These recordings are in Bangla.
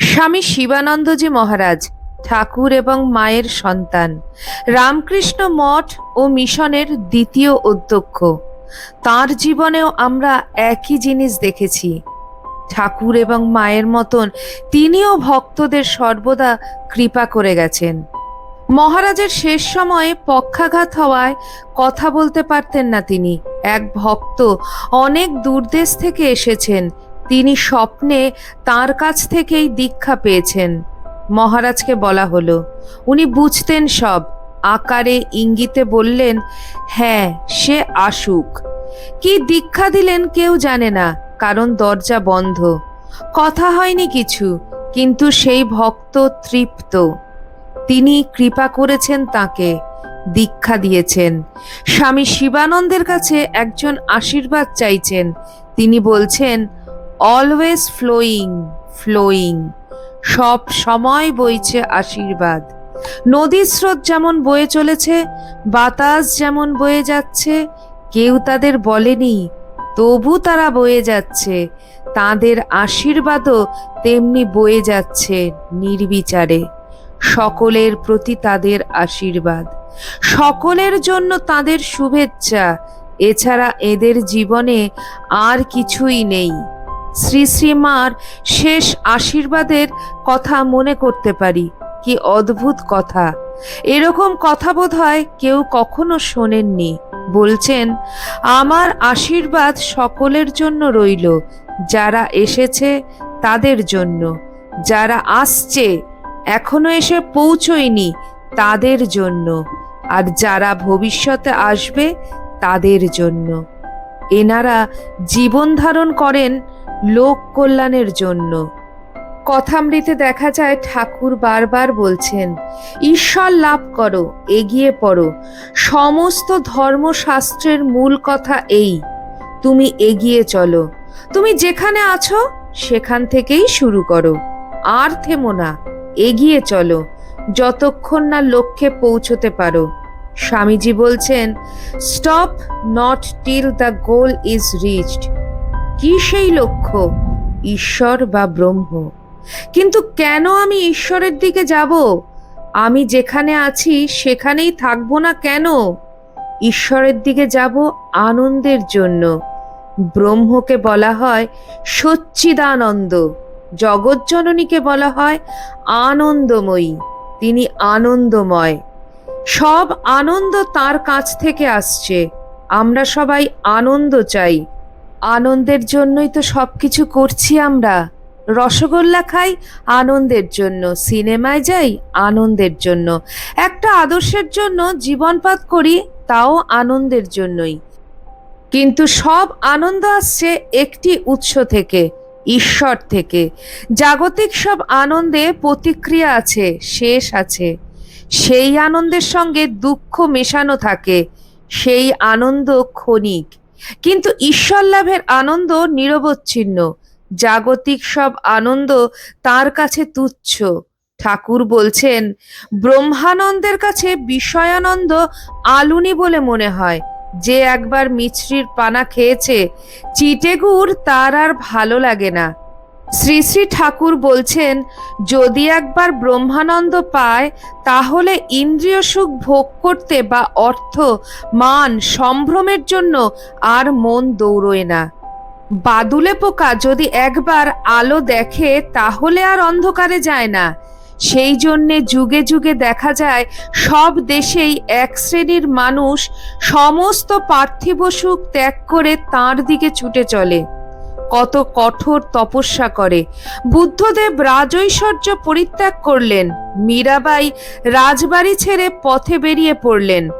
স্বামী শিবানন্দজি মহারাজ, ঠাকুর এবং মায়ের সন্তান। রামকৃষ্ণ মঠ ও মিশনের দ্বিতীয় অধ্যক্ষ। তার জীবনেও আমরা একই জিনিস দেখেছি। ঠাকুর এবং মায়ের মতন তিনিও ভক্তদের সর্বদা কৃপা করে গেছেন। মহারাজের শেষ সময়ে পক্ষাঘাত হওয়ায় কথা বলতে পারতেন না তিনি। এক ভক্ত অনেক দূরদেশ থেকে এসেছেন তিনি স্বপ্নে তার কাছ থেকেই দীক্ষা পেয়েছেন। মহারাজকে বলা হলো, উনি বুঝতেন সব। আকারে ইঙ্গিতে বললেন হ্যাঁ সে আসুক। কি দীক্ষা দিলেন কেউ জানে না, কারণ দরজা বন্ধ। কথা হয়নি কিছু, কিন্তু সেই ভক্ত তৃপ্ত। তিনি কৃপা করেছেন তাকে, দীক্ষা দিয়েছেন। স্বামী শিবানন্দের কাছে একজন আশীর্বাদ চাইছেন। তিনি বলছেন অলওয়েজ ফ্লোয়িং ফ্লোয়িং সব সময় বইছে আশীর্বাদ। নদীর স্রোত যেমন বয়ে চলেছে, বাতাস যেমন বয়ে যাচ্ছে, কেউ তাদের বলেনি, তবু তারা বয়ে যাচ্ছে। তাদের আশীর্বাদও তেমনি বয়ে যাচ্ছে নির্বিচারে। সকলের প্রতি তাদের আশীর্বাদ। সকলের জন্য তাদের শুভেচ্ছা। এছাড়া এদের জীবনে আর কিছুই নেই। শ্রী শ্রীমার শেষ আশীর্বাদের কথা মনে করতে পারি। কি অদ্ভুত কথা। এরকম কথা বোধ হয় কেউ কখনো শোনেননি। বলছেন, আমার আশীর্বাদ সকলের জন্য রইল, যারা এসেছে তাদের জন্য। যারা আসছে, এখনও এসে পৌঁছয়নি তাদের জন্য। আর যারা ভবিষ্যতে আসবে তাদের জন্য। এনারা জীবন ধারণ করেন লোক কল্যাণের জন্য। কথামৃতে দেখা যায়, ঠাকুর বারবার বলছেন, ঈশ্বর লাভ করো, এগিয়ে পড়ো। সমস্ত ধর্মশাস্ত্রের মূল কথা এই, তুমি এগিয়ে চলো। তুমি যেখানে আছো, সেখান থেকেই শুরু করো। আর থেমো না, এগিয়ে চলো। যতক্ষণ না লক্ষ্যে পৌঁছতে পারো। স্বামীজি বলছেন stop not till the goal is reached কি সেই লক্ষ্য? ঈশ্বর বা ব্রহ্ম? কিন্তু কেন আমি ঈশ্বরের দিকে যাব? আমি যেখানে আছি, সেখানেই থাকব না কেন? ঈশ্বরের দিকে যাব আনন্দের জন্য। ব্রহ্মকে বলা হয় সচ্চিদানন্দ। জগজ্জননীকে বলা হয় আনন্দময়ী। তিনি আনন্দময়। সব আনন্দ তার কাছ থেকে আসছে। আমরা সবাই আনন্দ চাই। আনন্দের জন্যই তো সব কিছু করছি আমরা। রসগোল্লা খাই আনন্দের জন্য, সিনেমায় যাই আনন্দের জন্য। একটা আদর্শের জন্য জীবনপাত করি তাও আনন্দের জন্যই। কিন্তু সব আনন্দ আসছে একটি উৎস থেকে, ঈশ্বর থেকে। জাগতিক সব আনন্দে প্রতিক্রিয়া আছে, শেষ আছে। সেই আনন্দের সঙ্গে দুঃখ মেশানো থাকে, সেই আনন্দ ক্ষণিক। কিন্তু ঈশ্বর লাভের আনন্দ নিরবচ্ছিন্ন। জাগতিক সব আনন্দ তার কাছে তুচ্ছ। ঠাকুর বলছেন, ব্রহ্মানন্দের কাছে বিষয়ানন্দ আলুনি বলে মনে হয়। যে একবার মিছরির পানা খেয়েছে, চিটেগুড় তার আর ভালো লাগে না। শ্রী শ্রী ঠাকুর বলছেন, যদি একবার ব্রহ্মানন্দ পায়, তাহলে ইন্দ্রিয় সুখ ভোগ করতে বা অর্থ, মান, সম্ভ্রমের জন্য আর মন দৌড়োয় না। বাদুলে পোকা যদি একবার আলো দেখে, তাহলে আর অন্ধকারে যায় না। সেই জন্যে যুগে যুগে দেখা যায়, সব দেশেই এক শ্রেণির মানুষ সমস্ত পার্থিব সুখ ত্যাগ করে তার দিকে ছুটে চলে। কত কঠোর তপস্যা করে। বুদ্ধদেব রাজৈশ্বর্য পরিত্যাগ করলেন। মীরাবাই রাজবাড়ি ছেড়ে পথে বেরিয়ে পড়লেন।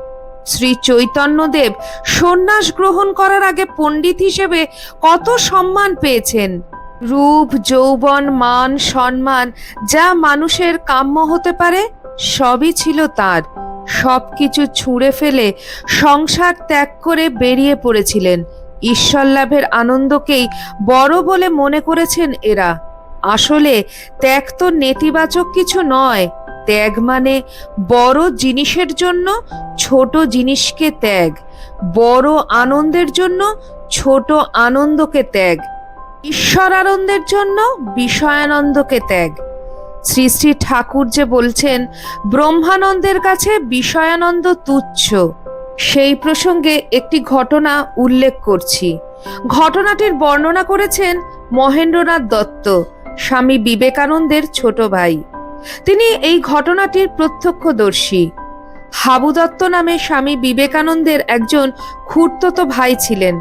শ্রী চৈতন্যদেব সন্ন্যাস গ্রহণ করার আগে পণ্ডিত হিসেবে কত সম্মান পেয়েছেন। রূপ, যৌবন, মান, সম্মান, যা মানুষের কাম্য হতে পারে, সবই ছিল তার। সব কিছু ছুঁড়ে ফেলে সংসার ত্যাগ করে বেরিয়ে পড়েছিলেন। ঈশ্বর লাভের আনন্দকেই বড় বলে মনে করেছেন এরা। আসলে ত্যাগ তো নেতিবাচক কিছু নয়। ত্যাগ মানে বড় জিনিসের জন্য ছোট জিনিসকে ত্যাগ। বড় আনন্দের জন্য ছোট আনন্দকে ত্যাগ। ঈশ্বর আনন্দের জন্য বিষয়ানন্দকে ত্যাগ। শ্রী শ্রী ঠাকুর যে বলছেন, ব্রহ্মানন্দের কাছে বিষয়ানন্দ তুচ্ছ। সেই প্রসঙ্গে একটি ঘটনা উল্লেখ করছি। ঘটনাটির বর্ণনা করেছেন মহেন্দ্রনাথ দত্ত, স্বামী বিবেকানন্দের ছোট ভাই। তিনি এই ঘটনাটির প্রত্যক্ষদর্শী। হাবু দত্ত নামে স্বামী বিবেকানন্দের একজন খুড়তো ভাই ছিলেন।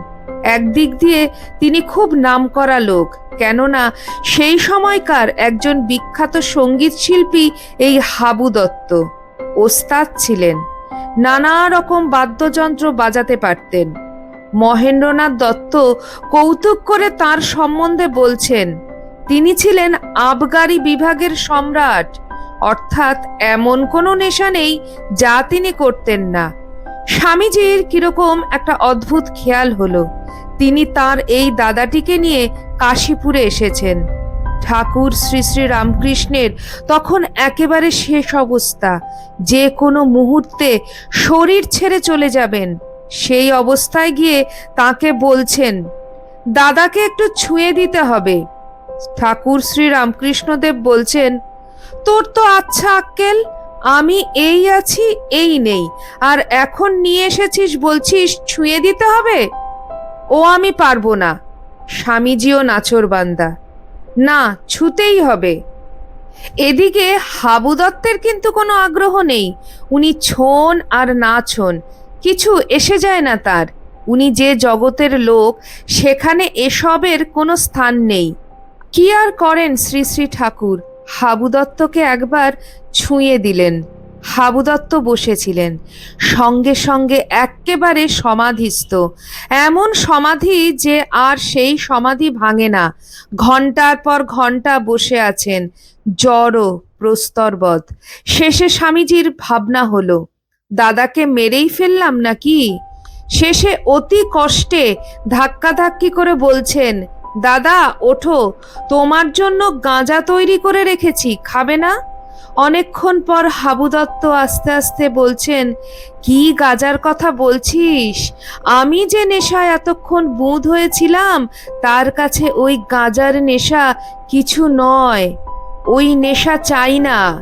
একদিক দিয়ে তিনি খুব নামকরা লোক, কেননা সেই সময়কার একজন বিখ্যাত সংগীত শিল্পী এই হাবু দত্ত, ওস্তাদ ছিলেন। নানা রকম বাদ্যযন্ত্র বাজাতে পারতেন। মহেন্দ্রনাথ দত্ত কৌতুক করে তার সম্বন্ধে বলছেন, তিনি ছিলেন আবগারি বিভাগের সম্রাট। অর্থাৎ এমন কোনো নেশা নেই যা তিনি করতেন না। স্বামীজির কীরকম একটা অদ্ভুত খেয়াল হলো। তিনি তার এই দাদাটিকে নিয়ে কাশীপুরে এসেছেন। ঠাকুর শ্রী শ্রী রামকৃষ্ণের তখন একেবারে শেষ অবস্থা। যে কোনো মুহূর্তে শরীর ছেড়ে চলে যাবেন। সেই অবস্থায় গিয়ে তাকে বলছেন, দাদাকে একটু ছুঁয়ে দিতে হবে। ঠাকুর শ্রী রামকৃষ্ণদেব বলছেন, তোর তো আচ্ছা আক্কেল, আমি এই আছি, এই নেই। আর এখন নিয়ে এসেছিস বলছিস ছুঁয়ে দিতে হবে? ও আমি পারব না। স্বামীজিও নাচর বান্দা না, ছুতেই হবে। এদিকে হাবু দত্তের কিন্তু কোনো আগ্রহ নেই। উনি ছোন আর না ছোন, কিছু এসে যায় না তার। উনি যে জগতের লোক, সেখানে এসবের কোনো স্থান নেই। কি আর করেন শ্রী শ্রী ঠাকুর? হাবু দত্তকে একবার ছুঁয়ে দিলেন। হাবু দত্ত বসেছিলেন। সঙ্গে সঙ্গে এক্কেবারে সমাধিস্থ। এমন সমাধি যে আর সেই সমাধি ভাঙে না। ঘণ্টার পর ঘণ্টা বসে আছেন জড় প্রস্তরবৎ। শেষে স্বামীজির ভাবনা হলো, দাদাকে মেরেই ফেললাম নাকি? শেষে অতি কষ্টে ধাক্কাধাক্কি করে বলছেন, দাদা, ওঠো, তোমার জন্য গাঁজা তৈরি করে রেখেছি, খাবে না? অনেকক্ষণ পর হাবু দত্ত আস্তে আস্তে বলছেন, কি গাজার কথা বলছিস? আমি যে নেশায় এতক্ষণ বুঁদ হয়েছিলাম, তার কাছে ওই গাজার নেশা কিছু নয়। ওই নেশা চাই না।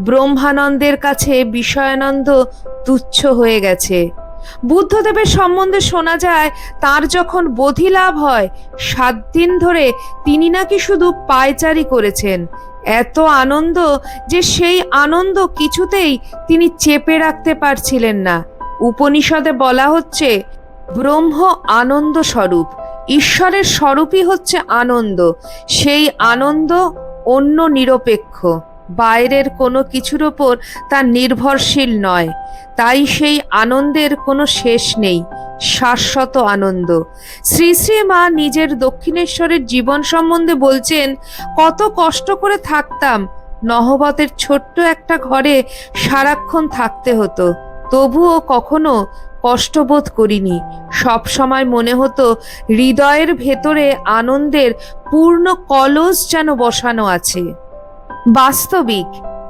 ব্রহ্মানন্দের কাছে বিষয়ানন্দ তুচ্ছ হয়ে গেছে। বুদ্ধদেবের সম্বন্ধে শোনা যায়, তার যখন বোধি লাভ হয়, সাত দিন ধরে তিনি নাকি শুধু পায়চারি করেছেন। এত আনন্দ যে সেই আনন্দ কিছুতেই তিনি চেপে রাখতে পারছিলেন না। উপনিষদে বলা হচ্ছে, ব্রহ্ম আনন্দ স্বরূপ ঈশ্বরের স্বরূপই হচ্ছে আনন্দ, সেই আনন্দ অন্য নিরপেক্ষ। বাইরের কোনো কিছুর ওপর তা নির্ভরশীল নয়। তাই সেই আনন্দের কোনো শেষ নেই, শাশ্বত আনন্দ। শ্রী শ্রী মা নিজের দক্ষিণেশ্বরের জীবন সম্বন্ধে বলছেন, কত কষ্ট করে থাকতাম। নহবতের ছোট্ট একটা ঘরে সারাক্ষণ থাকতে হতো। তবুও কখনো কষ্টবোধ করিনি। সব সময় মনে হতো হৃদয়ের ভেতরে আনন্দের পূর্ণ কলস যেন বসানো আছে। বাস্তবিক।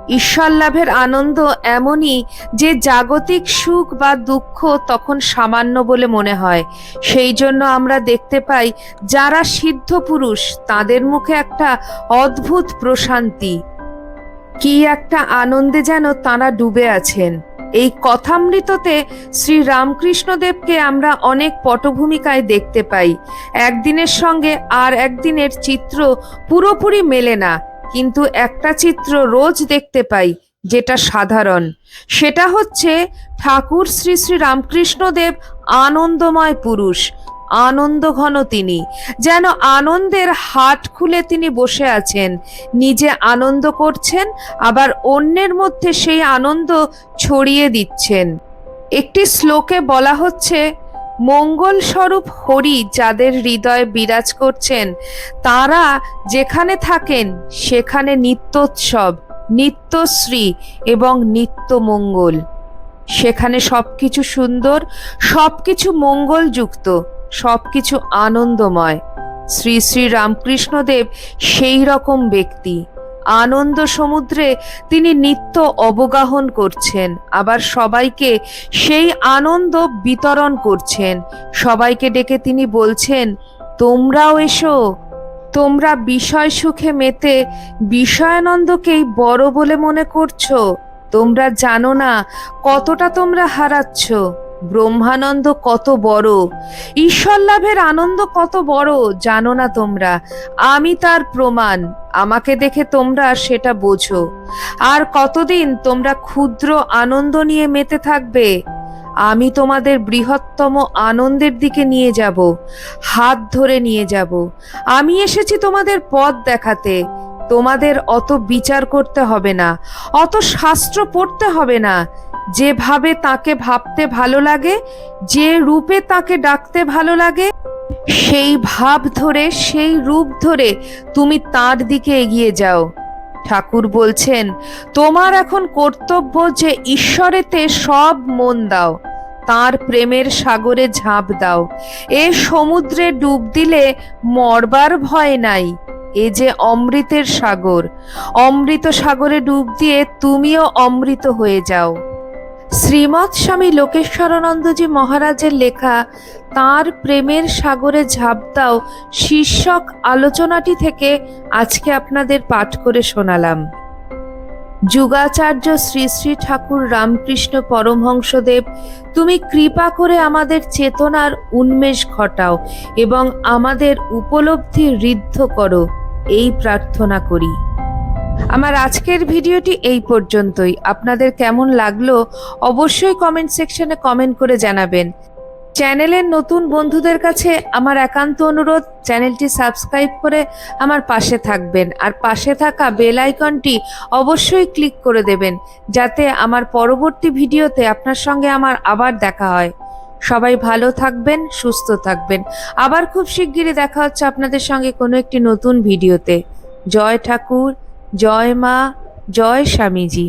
ঈশ্বর লাভের আনন্দ এমনই যে জাগতিক সুখ বা দুঃখ তখন সামান্য বলে মনে হয়। সেই জন্য আমরা দেখতে পাই, যারা সিদ্ধ পুরুষ, তাদের মুখে একটা অদ্ভুত প্রশান্তি। কি একটা আনন্দে যেন তারা ডুবে আছেন। এই কথামৃততে শ্রী রামকৃষ্ণদেবকে আমরা অনেক পটভূমিকায় দেখতে পাই। একদিনের সঙ্গে আর একদিনের চিত্র পুরোপুরি মেলে না। কিন্তু একটা চিত্র রোজ দেখতে পাই যেটা সাধারণ। সেটা হচ্ছে ঠাকুর শ্রী শ্রী রামকৃষ্ণদেব আনন্দময় পুরুষ আনন্দ ঘন তিনি। যেন আনন্দের হাট খুলে তিনি বসে আছেন। নিজে আনন্দ করছেন, আবার অন্যের মধ্যে সেই আনন্দ ছড়িয়ে দিচ্ছেন। একটি শ্লোকে বলা হচ্ছে মঙ্গল স্বরূপ হরি যাদের হৃদয়ে বিরাজ করছেন, তারা যেখানে থাকেন, সেখানে নিত্যোৎসব, নিত্যশ্রী এবং নিত্য মঙ্গল সেখানে সবকিছু সুন্দর, সবকিছু মঙ্গলযুক্ত, সবকিছু আনন্দময়। শ্রী শ্রী রামকৃষ্ণদেব সেই রকম ব্যক্তি। আনন্দ সমুদ্রে তিনি নিত্য অবগাহন করছেন। আবার সবাইকে সেই আনন্দ বিতরণ করছেন। সবাইকে ডেকে তিনি বলছেন, তোমরাও এসো, তোমরা বিষয় সুখে মেতে বিষয়ানন্দকেই বড় বলে মনে করছ। তোমরা জানো না কতটা তোমরা হারাচ্ছ। ব্রহ্মানন্দ কত বড়, ঈশ্বর লাভের আনন্দ কত বড়, জানো না তোমরা। আমি তার প্রমাণ, আমাকে দেখে তোমরা সেটা বোঝো। আর কতদিন তোমরা ক্ষুদ্র আনন্দ নিয়ে মেতে থাকবে? আমি তোমাদের বৃহত্তম আনন্দের দিকে নিয়ে যাব, হাত ধরে নিয়ে যাব। আমি এসেছি তোমাদের পথ দেখাতে, তোমাদের অত বিচার করতে হবে না, অত শাস্ত্র পড়তে হবে না। যেভাবে তাকে ভাবতে ভালো লাগে, যে রূপে তাকে ডাকতে ভালো লাগে, সেই ভাব ধরে, সেই রূপ ধরে তুমি তার দিকে এগিয়ে যাও। ঠাকুর বলছেন, তোমার এখন কর্তব্য যে ঈশ্বরেতে সব মন দাও, তার প্রেমের সাগরে ঝাঁপ দাও। এ সমুদ্রে ডুব দিলে মরবার ভয় নাই, এ যে অমৃতের সাগর। অমৃত সাগরে ডুব দিয়ে তুমিও অমৃত হয়ে যাও। শ্রীমৎ স্বামী লোকেশ্বরানন্দজি মহারাজের লেখা, তার প্রেমের সাগরে ঝাঁপ দাও শীর্ষক আলোচনাটি থেকে আজকে আপনাদের পাঠ করে শোনালাম। যুগাচার্য শ্রী শ্রী ঠাকুর রামকৃষ্ণ পরমহংসদেব, তুমি কৃপা করে আমাদের চেতনার উন্মেষ ঘটাও এবং আমাদের উপলব্ধি ঋদ্ধ করো এই প্রার্থনা করি। আমার আজকের ভিডিওটি এই পর্যন্তই। আপনাদের কেমন লাগল অবশ্যই কমেন্ট সেকশনে কমেন্ট করে জানাবেন। চ্যানেলের নতুন বন্ধুদের কাছে আমার একান্ত অনুরোধ, চ্যানেলটি সাবস্ক্রাইব করে আমার পাশে থাকবেন। আর পাশে থাকা বেল আইকনটি অবশ্যই ক্লিক করে দেবেন, যাতে আমার পরবর্তী ভিডিওতে আপনার সঙ্গে আমার আবার দেখা হয়। সবাই ভালো থাকবেন, সুস্থ থাকবেন। আবার খুব শিগগিরই দেখা হচ্ছে আপনাদের সঙ্গে কোনো একটি নতুন ভিডিওতে। জয় ঠাকুর। জয় মা জয় স্বামীজি।